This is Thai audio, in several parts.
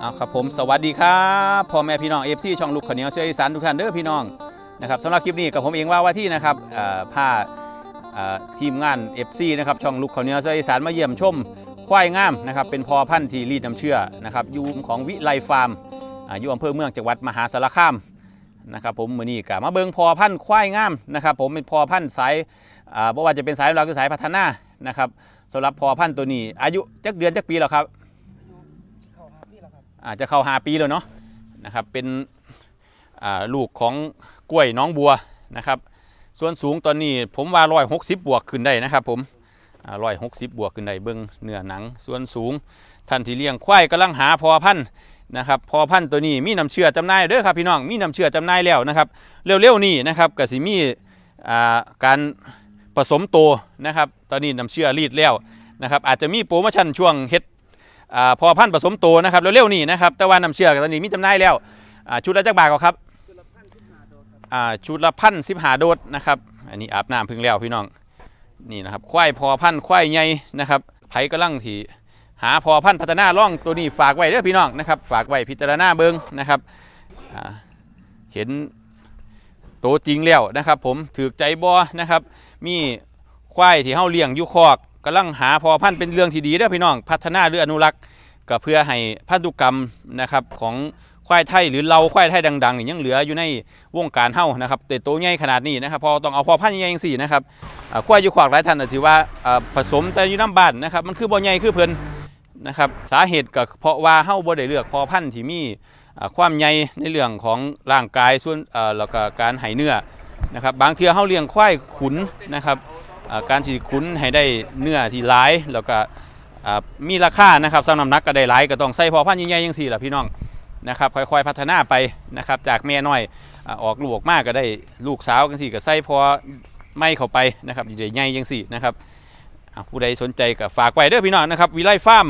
เอาครับผมสวัสดีครับพ่อแม่พี่น้องเอฟซีช่องลูกขเหนียวเชื้ออีสานทุกท่านเด้อพี่น้องนะครับสำหรับคลิปนี้กับผมเองว่าว่าที่นะครับผ้าทีมงาน FC นะครับช่องลูกขเหนียวเชื้ออีสานมาเยี่ยมชมควายงามนะครับเป็นพอพันธุ์ที่รีดน้ำเชื่อนะครับอยู่ของวิไลฟาร์มอยู่อำเภอเมืองจังหวัดมหาสารคามนะครับผมมือนี้กับมาเบิงพอพันธุ์ควายงามนะครับผมเป็นพอพันธุ์สายอ่าบ่ว่าจะเป็นสายเราคือสายพัฒนานะครับสำหรับพอพันธุ์ตัวนี้ อายุจักเดือนจักปีแล้วครับ เข้าหาพี่แล้วครับ อาจจะเข้าหาปีแล้วเนาะนะครับเป็นลูกของกล้วยน้องบัวนะครับส่วนสูงตอนนี้ผมว่าร้อยหกสิบบวกขึ้นได้นะครับผมร้อยหกสิบบวกขึ้นได้เบิ้องเนื้อหนัง ส่วนสูงท่านที่เลี้ยงควายกำลังหาพอพันธุ์นะครับพอพันธุ์ตัวนี้มีน้ำเชื่อจำหน่ายเด้อครับพี่น้องมีน้ำเชื่อจำหน่ายแล้วนะครับเร็วๆนี้นะครับกสิมีการผสมโตนะครับตอนนี้น้ำเชื่อรีดแล้วนะครับอาจจะมีโปรโมชั่นช่วงเฮ็ด พอพันผสมโตนะครับเร็วๆนี่นะครับแต่ว่าน้ำเชื่อตอนนี้มีจำหน่ายแล้วชุดละจักบาทก็ครับชุดละพันสิบหาโดสนะครับอันนี้อาบน้ำพึ่งแล้วพี่น้องนี่นะครับควายพอพันควายใหญ่นะครับไผกำลังที่หาพอพันพัฒนาร่องตัวนี้ฝากไว้เด้อพี่น้องนะครับฝากไว้พิจารณาเบิ้งนะครับเห็นโตวจริงแล้วนะครับ ผมถือใจบอนะครับ มีควายที่เฮาเลี้ยงอยู่คอก กำลังหาพอพันธุ์เป็นเรื่องที่ดีเด้อพี่น้อง พัฒนาหรืออนุรักษ์ก็เพื่อให้พันธุกรรมนะครับของควายไทยหรือเราควายไทยดังๆนี่ยังเหลืออยู่ในวงการเฮ้านะครับแต่โตใหญ่ขนาดนี้นะครับพอต้องเอาพอพันธุ์ใหญ่ๆสี่นะครับควายอยู่ขวากหลายท่านอาจจะว่าผสมแต่อยู่น้ำบ้านนะครับมันคือบ่ใหญ่คือเพิ่นนะครับสาเหตุก็เพราะว่าเฮ้าบ่ได้เลือกพอพันธุ์ที่มีความใหญ่ในเรื่องของร่างกายส่วนอ่าแล้วก็การให้เนื้อนะครับบางเทือเฮ้าเลี้ยงควายขุนนะครับ การที่ขุนให้ได้เนื้อที่หลายแล้วก็มีราคานะครับสำหรับนักก็ได้หลายก็ต้องใส่พอพันธุ์ใหญ่ๆยังสี่ล่ะพี่น้องนะครับค่อยๆพัฒนาไปนะครับจากแม่น้อยออกลูกออกมากก็ได้ลูกสาวกันสี่ก็ใส่พอไม่เข้าไปนะครับใหญ่ๆยังสี่นะครับผู้ใดสนใจก็ฝากไว้เด้อพี่น้องนะครับวิไลฟาร์ม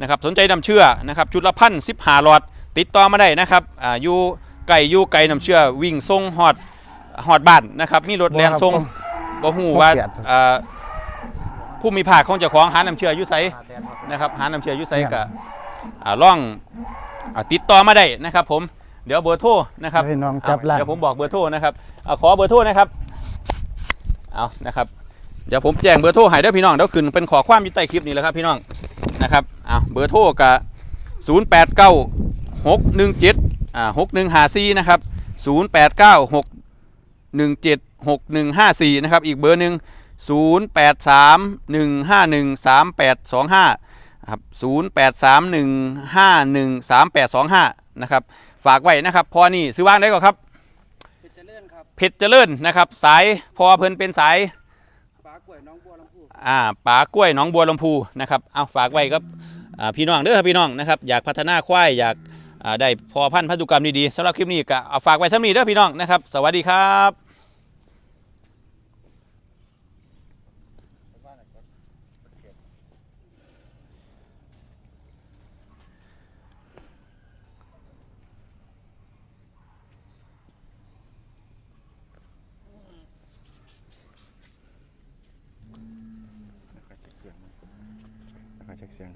นะครับสนใจนำเชื่อนะครับจุดละพันสิบหาหลอด ติดต่อมาได้นะครับอ่าอยู่ไก่อยู่ไก่นำเชื่อวิ่งทรงฮอดฮอดบ้านนะครับมีรถแรงทรง บ่ฮู้ว่าอ่าผู้มีภาคของเจ้าของหาน้ำเชื่ออยู่ไสหาแทนครับนะครับหาน้ำเชื่ออยุไซกับอ่าล่องอ่าติดต่อมาได้นะครับ ผมเดี๋ยวเบอร์โทรนะครับให้น้องจับล่าง เดี๋ยวผมบอกเบอร์โทรนะครับเอาขอเบอร์โทรนะครับเอานะครับ เดี๋ยวผมแจ้งเบอร์โทรให้เด้อพี่น้องเดี๋ยวขึ้นเป็นขอความอยู่ใต้คลิปนี้แหล้วครับพี่น้องนะครับเอาเบอร์โทรกับ0 8 9 6 1 7อ่า6 1 5 4นะครับ0 8 9 6 1 7 6 1 5 4 นะครับ อีกเบอร์หนึ่ง0 8 3 1 5 1 3 8 2 5ครับ0831513825 นะครับ ฝากไว้นะครับ พอนี่ซื้อว่างได้ก่อนครับเป็นเจริญครับเพชรเจริญนะครับ สายพอเพิ่นเป็นสายปลากล้วยน้องบัวลำพูอ่าป๋ากล้วยหน้องบัวลำพูนะครับ เอาฝากไว้ครับอ่าพี่น้องเด้อครับพี่น้องนะครับ อยากพัฒนาควายอยากอ่า ได้พอพันธุ์พันธุกรรมดีๆสำหรับคลิปนี้ก็เอาฝากไว้สำนี้เด้อพี่น้องนะครับ สวัสดีครับเช็คเสียง